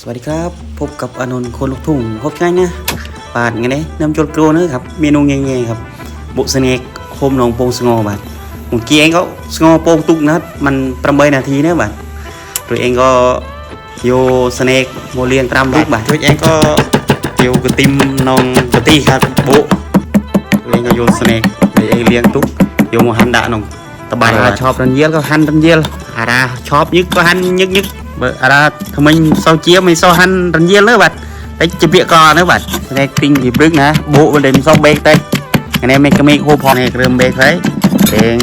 สวัสดีครับ พบกับอานนท์คนลูกทุ่งพบง่ายนะปาดไงเนี่ยน้ำจดกลัวเนอะครับ เมนูง่ายๆครับ บุษเนกโคมหนองโปงสงอบาดเมื่อกี้เองก็สงอโปงตุกนะครับมันประเมินนาทีเนอะบาดตัวเองก็โยสเนกโมเลียงตรามลูกบาดตัวเองก็โยกระติมนองกระตีครับโบะตัวเองก็โยสเนกตัวเองเลี้ยงตุกโยโมหันดะนองตะบายชอบรันเยียลก็หันรันเยียลอาราชอบยึกก็หันยึกยึก បើអារ៉ាថ្មិញសោជាមិនសោហាន់រញៀលទេបាទតែជាពាក្យកទេបាទតែទិញពីព្រឹកណាបូកមិនសោបេកទេនេះមេកមេកហូបផងនេះគ្រឿងបេកហើយតែង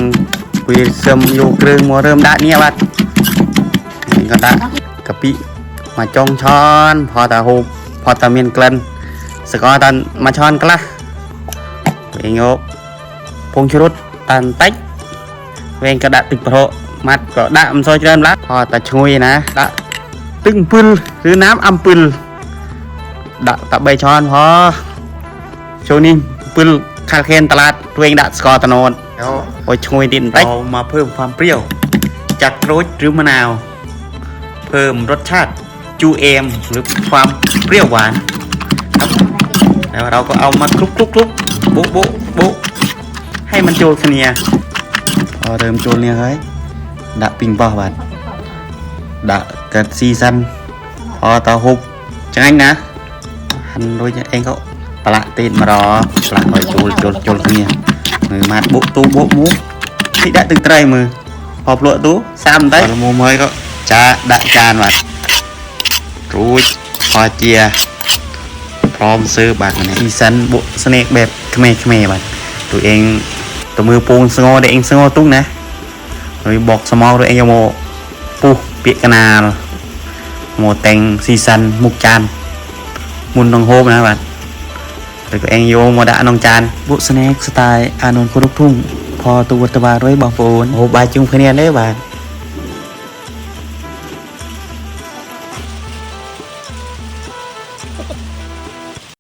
ពីសឹមយកគ្រឿងមករើមដាក់នេះបាទនេះក៏ដាក់កាពិមកចុងឆនផតតាហូបផតតាមានក្លិនសកលតាមកឆនខ្លះវិញយកពងជ្រត់តាន់តិចវិញក៏ដាក់ទឹកប្រហុក มัดก็ด้อำซอยเจริญรัวพอตะช่วยนะดะตึงปืนหรือน้ำอัมปืนดะตะใบช้อนพอช่วงนี่ปืนคาเคนตลาดตัวเองดะสกอตโนนแล้วพอช่วยดินไปเอามาเพิ่มความเปรี้ยว จากโรสหรือมะนาว เพิ่มรสชาติจูเอมหรือความเปรี้ยวหวานแล้วเราก็เอามาคลุกคลุกคลุกบุบุ๊บุให้มันโจลเนียพอเติมโจลเนียเฮ้ย ដាក់ពីងបោះបាទដាក់កាត់ស៊ីសាន់អត់តហូបចាញ់ណាហាន់រួចអេងក៏ប្រឡាក់ទេនមករប្រឡាក់ឲ្យជូលជុលជុលគ្នាមើលម៉ាត់បុកទូបុកមកទីដាក់ទឹកត្រីមើលហោភ្លក់ទូសាមតែមុំហើយក៏ចាដាក់ចានបាទរួចផាជាព្រមសើបាទម្នាក់ស៊ីសិនបុកស្នេកបែបខ្មែរខ្មែរបាទទូឯងទៅមើលពងស្ងោដែលឯងស្ងោទុកណា ឬបោកស្មោឬអីយកមកពុះពាកកណាលមកតែងស៊ីសិនមុខចានមុននឹងហូបណាបាទឬក៏អេងយកមកដាក់ក្នុងចានពួកស្នេហ៍ស្តាយអាននគុរុកភុងផតវត្តវារុយបងប្អូនហូបបាយជុំគ្នានេះបាទ